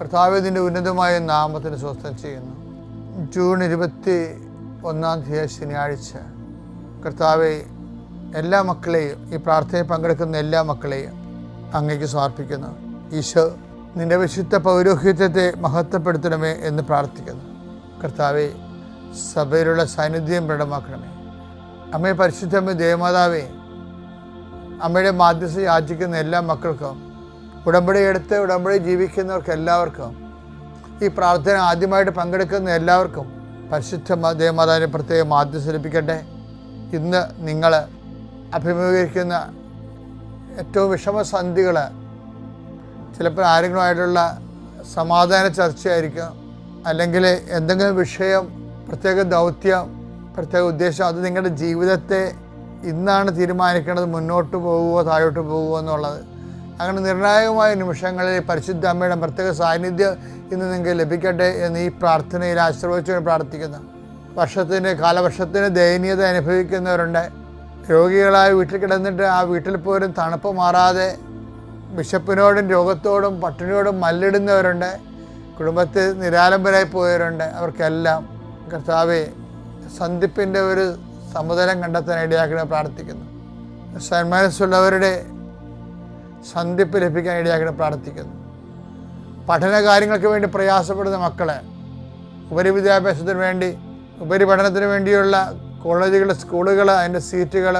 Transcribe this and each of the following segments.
കർത്താവിന്റെ ഉന്നതമായ നാമത്തിന് സ്വസ്ഥം ചെയ്യുന്നു. ജൂൺ ഇരുപത്തി ഒന്നാം തീയതി ശനിയാഴ്ച കർത്താവെ എല്ലാ മക്കളെയും ഈ പ്രാർത്ഥനയിൽ പങ്കെടുക്കുന്ന എല്ലാ മക്കളെയും അങ്ങേക്ക് സമർപ്പിക്കുന്നു. ഈശോ നിന്റെ വിശുദ്ധ പൗരോഹിത്യത്തെ മഹത്വപ്പെടുത്തണമേ എന്ന് പ്രാർത്ഥിക്കുന്നു. കർത്താവെ സഭയിലുള്ള സാന്നിധ്യം ദൃഢമാക്കണമേ അമ്മയെ പരിശുദ്ധമ്മ ദേവമാതാവേ അമ്മയുടെ മാധ്യസ്ഥ യാചിക്കുന്ന എല്ലാ മക്കൾക്കും ഉടമ്പടി എടുത്ത് ഉടമ്പടി ജീവിക്കുന്നവർക്ക് എല്ലാവർക്കും ഈ പ്രാർത്ഥന ആദ്യമായിട്ട് പങ്കെടുക്കുന്ന എല്ലാവർക്കും പരിശുദ്ധ ദേവമാതാവിനെ പ്രത്യേകം മാധ്യസ്ഥ ലഭിക്കട്ടെ ഇന്ന് നിങ്ങൾ അഭിമുഖീകരിക്കുന്ന ഏറ്റവും വിഷമസന്ധികൾ ചിലപ്പോൾ ആരെങ്കിലുമായിട്ടുള്ള സമാധാന ചർച്ചയായിരിക്കും അല്ലെങ്കിൽ എന്തെങ്കിലും വിഷയം പ്രത്യേക ദൗത്യം പ്രത്യേക ഉദ്ദേശം അത് നിങ്ങളുടെ ജീവിതത്തെ ഇന്നാണ് തീരുമാനിക്കേണ്ടത് മുന്നോട്ട് പോകുമോ താഴോട്ട് പോകുമോ എന്നുള്ളത്. അങ്ങനെ നിർണായകമായ നിമിഷങ്ങളിൽ പരിശുദ്ധ അമ്മയുടെ പ്രത്യേക സാന്നിധ്യം ഇന്ന് നിങ്ങൾക്ക് ലഭിക്കട്ടെ എന്ന് ഈ പ്രാർത്ഥനയിൽ ആശ്രയിച്ചുകൊണ്ട് പ്രാർത്ഥിക്കുന്നു. വർഷത്തിന് കാലവർഷത്തിന് ദയനീയത അനുഭവിക്കുന്നവരുണ്ട്. രോഗികളായി വീട്ടിൽ കിടന്നിട്ട് ആ വീട്ടിൽ പോലും തണുപ്പ് മാറാതെ വിശപ്പിനോടും രോഗത്തോടും പട്ടിണിയോടും മല്ലിടുന്നവരുണ്ട്. കുടുംബത്തിൽ നിരാലംബരായി പോയവരുണ്ട്. അവർക്കെല്ലാം കർത്താവെ സന്ധിപ്പിന്റെ ഒരു സമുദരം കണ്ടെത്താൻ ഇടയാക്കി പ്രാർത്ഥിക്കുന്നു. സന്മനസ്സുള്ളവരുടെ സന്ധിപ്പ് ലഭിക്കാൻ ഇടയാക്കി പ്രാർത്ഥിക്കുന്നു. പഠന കാര്യങ്ങൾക്ക് വേണ്ടി പ്രയാസപ്പെടുന്ന മക്കളെ ഉപരിവിദ്യാഭ്യാസത്തിന് വേണ്ടി ഉപരിപഠനത്തിന് വേണ്ടിയുള്ള കോളേജുകൾ സ്കൂളുകൾ അതിന്റെ സീറ്റുകൾ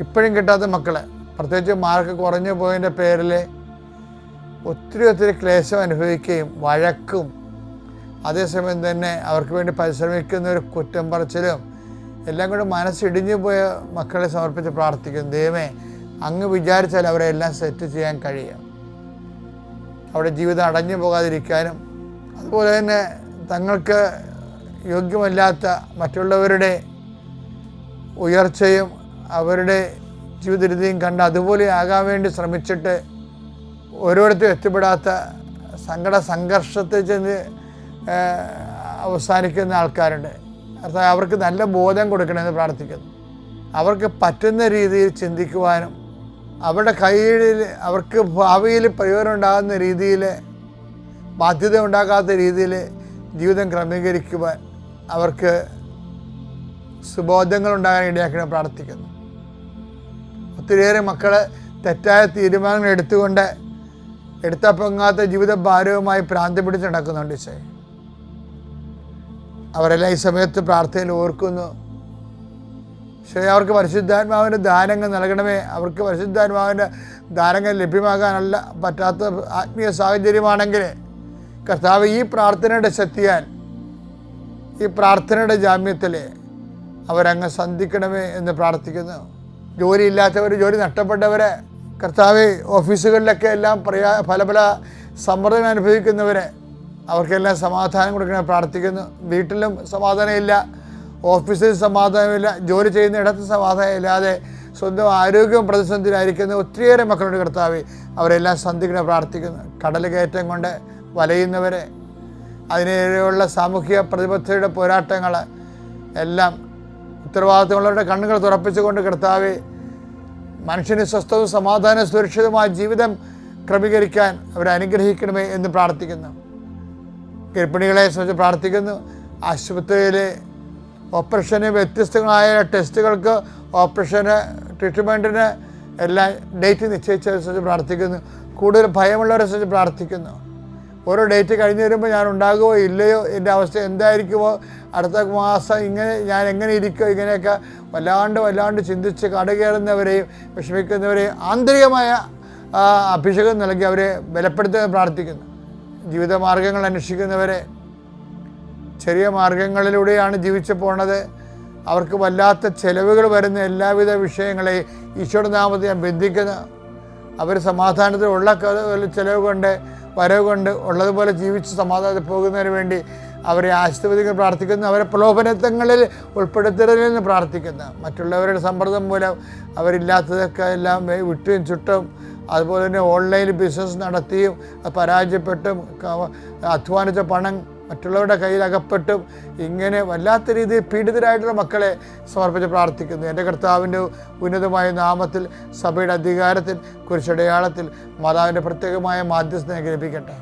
ഇപ്പോഴും കിട്ടാത്ത മക്കളെ പ്രത്യേകിച്ച് മാർക്ക് കുറഞ്ഞു പോയതിന്റെ പേരിൽ ഒത്തിരി ഒത്തിരി ക്ലേശം അനുഭവിക്കുകയും വഴക്കും അതേസമയം തന്നെ അവർക്ക് വേണ്ടി പരിശ്രമിക്കുന്ന ഒരു കുറ്റം പറച്ചിലും എല്ലാം കൂടെ മനസ്സിടിഞ്ഞു പോയ മക്കളെ സമർപ്പിച്ച് പ്രാർത്ഥിക്കും ദൈവമേ അങ്ങ് വിചാരിച്ചാൽ അവരെ എല്ലാം സെറ്റ് ചെയ്യാൻ കഴിയും. അവിടെ ജീവിതം അടഞ്ഞു പോകാതിരിക്കാനും അതുപോലെ തന്നെ തങ്ങൾക്ക് യോഗ്യമല്ലാത്ത മറ്റുള്ളവരുടെ ഉയർച്ചയും അവരുടെ ജീവിതരീതിയും കണ്ട് അതുപോലെ ആകാൻ വേണ്ടി ശ്രമിച്ചിട്ട് ഓരോരുത്തരും എത്തിപ്പെടാത്ത സങ്കട സംഘർഷത്തിൽ ചെന്ന് അവസാനിക്കുന്ന ആൾക്കാരുണ്ട്. അർത്ഥം അവർക്ക് നല്ല ബോധം കൊടുക്കണമെന്ന് പ്രാർത്ഥിക്കുന്നു. അവർക്ക് പറ്റുന്ന രീതിയിൽ ചിന്തിക്കുവാനും അവരുടെ കയ്യിൽ അവർക്ക് ഭാവിയിൽ പ്രയോജനം ഉണ്ടാകുന്ന രീതിയിൽ ബാധ്യത ഉണ്ടാകാത്ത രീതിയിൽ ജീവിതം ക്രമീകരിക്കുവാൻ അവർക്ക് സുബോധങ്ങൾ ഉണ്ടാകാൻ ഇടയാക്കണം പ്രാർത്ഥിക്കുന്നു. ഒത്തിരിയേറെ മക്കൾ തെറ്റായ തീരുമാനങ്ങൾ എടുത്തുകൊണ്ട് എടുത്ത പൊങ്ങാത്ത ജീവിത ഭാരവുമായി ഭ്രാന്തി പിടിച്ച് നടക്കുന്നുണ്ട് ഈശോ അവരെല്ലാം ഈ സമയത്ത് പ്രാർത്ഥനയിൽ ഓർക്കുന്നു. പക്ഷേ അവർക്ക് പരിശുദ്ധാത്മാവിന്റെ ദാനങ്ങൾ നൽകണമേ. അവർക്ക് പരിശുദ്ധാത്മാവിന്റെ ദാനങ്ങൾ ലഭ്യമാകാനല്ല പറ്റാത്ത ആത്മീയ സാഹചര്യമാണെങ്കിൽ കർത്താവ് ഈ പ്രാർത്ഥനയുടെ ശക്തിയാൽ ഈ പ്രാർത്ഥനയുടെ ജാമ്യത്തിൽ അവരങ്ങ് സന്ധിക്കണമേ എന്ന് പ്രാർത്ഥിക്കുന്നു. ജോലിയില്ലാത്തവർ ജോലി നഷ്ടപ്പെട്ടവരെ കർത്താവ് ഓഫീസുകളിലൊക്കെ എല്ലാം പ്രയാ പല പല സമ്മർദ്ദങ്ങൾ അനുഭവിക്കുന്നവരെ അവർക്കെല്ലാം സമാധാനം കൊടുക്കണമെന്ന് പ്രാർത്ഥിക്കുന്നു. വീട്ടിലും സമാധാനമില്ല ഓഫീസിൽ സമാധാനമില്ല ജോലി ചെയ്യുന്ന ഇടത്ത് സമാധാനം ഇല്ലാതെ സ്വന്തം ആരോഗ്യവും പ്രതിസന്ധിയിലായിരിക്കുന്ന ഒത്തിരിയേറെ മക്കളുടെ കർത്താവ് അവരെല്ലാം സന്ധിക്കണം പ്രാർത്ഥിക്കുന്നു. കടൽ കയറ്റം കൊണ്ട് വലയുന്നവരെ അതിനെതിരെയുള്ള സാമൂഹിക പ്രതിബദ്ധതയുടെ പോരാട്ടങ്ങൾ എല്ലാം ഉത്തരവാദിത്തമുള്ളവരുടെ കണ്ണുകൾ തുറപ്പിച്ചുകൊണ്ട് കർത്താവ് മനുഷ്യന് സ്വസ്ഥവും സമാധാന സുരക്ഷിതമായ ജീവിതം ക്രമീകരിക്കാൻ അവരെ അനുഗ്രഹിക്കണമേ എന്ന് പ്രാർത്ഥിക്കുന്നു. ഗർഭിണികളെ സംബന്ധിച്ച് പ്രാർത്ഥിക്കുന്നു. ആശുപത്രിയിലെ ഓപ്പറേഷന് വ്യത്യസ്തങ്ങളായ ടെസ്റ്റുകൾക്ക് ഓപ്പറേഷന് ട്രീറ്റ്മെന്റിന് എല്ലാം ഡേറ്റ് നിശ്ചയിച്ച സംബന്ധിച്ച് പ്രാർത്ഥിക്കുന്നു. കൂടുതൽ ഭയമുള്ളവരെ സംബന്ധിച്ച് പ്രാർത്ഥിക്കുന്നു. ഓരോ ഡേറ്റ് കഴിഞ്ഞ് വരുമ്പോൾ ഞാൻ ഉണ്ടാകുമോ ഇല്ലയോ എന്റെ അവസ്ഥ എന്തായിരിക്കുമോ അടുത്ത മാസം ഇങ്ങനെ ഞാൻ എങ്ങനെ ഇരിക്കുമോ ഇങ്ങനെയൊക്കെ വല്ലാണ്ട് വല്ലാണ്ട് ചിന്തിച്ച് കടകയറുന്നവരെയും വിഷമിക്കുന്നവരെയും ആന്തരികമായ അഭിഷേകം നൽകി അവരെ ബലപ്പെടുത്തുക പ്രാർത്ഥിക്കുന്നു. ജീവിതമാർഗങ്ങൾ അന്വേഷിക്കുന്നവരെ ചെറിയ മാർഗങ്ങളിലൂടെയാണ് ജീവിച്ചു പോണത്. അവർക്ക് വല്ലാത്ത ചെലവുകൾ വരുന്ന എല്ലാവിധ വിഷയങ്ങളെ ഈശ്വരനാമത്തെ നാമത്തെ ഞാൻ ബന്ധിക്കുന്നു. അവർ സമാധാനത്തിലുള്ള ചെലവ് കൊണ്ട് വരവ് കൊണ്ട് ഉള്ളതുപോലെ ജീവിച്ച് സമാധാനത്തിൽ പോകുന്നതിന് വേണ്ടി അവരെ ആശീർവദിക്കാൻ പ്രാർത്ഥിക്കുന്നു. അവരെ പ്രലോഭനത്വങ്ങളിൽ ഉൾപ്പെടുത്തരുതെന്ന് പ്രാർത്ഥിക്കുന്നു. മറ്റുള്ളവരുടെ സമ്മർദ്ദം മൂലം അവരില്ലാത്തതൊക്കെ എല്ലാം വിട്ടും ചുട്ടും അതുപോലെ തന്നെ ഓൺലൈനിൽ ബിസിനസ് നടത്തിയും പരാജയപ്പെട്ടും അധ്വാനിച്ച പണം മറ്റുള്ളവരുടെ കയ്യിൽ അകപ്പെട്ടും ഇങ്ങനെ വല്ലാത്ത രീതിയിൽ പീഡിതരായിട്ടുള്ള മക്കളെ സമർപ്പിച്ച് പ്രാർത്ഥിക്കുന്നു. എന്റെ കർത്താവിന്റെ ഉന്നതമായ നാമത്തിൽ സഭയുടെ അധികാരത്തിൽ കുരിശടയാളത്തിൽ മാതാവിന്റെ പ്രത്യേകമായ മാധ്യസ്ഥനെ ലഭിക്കട്ടെ.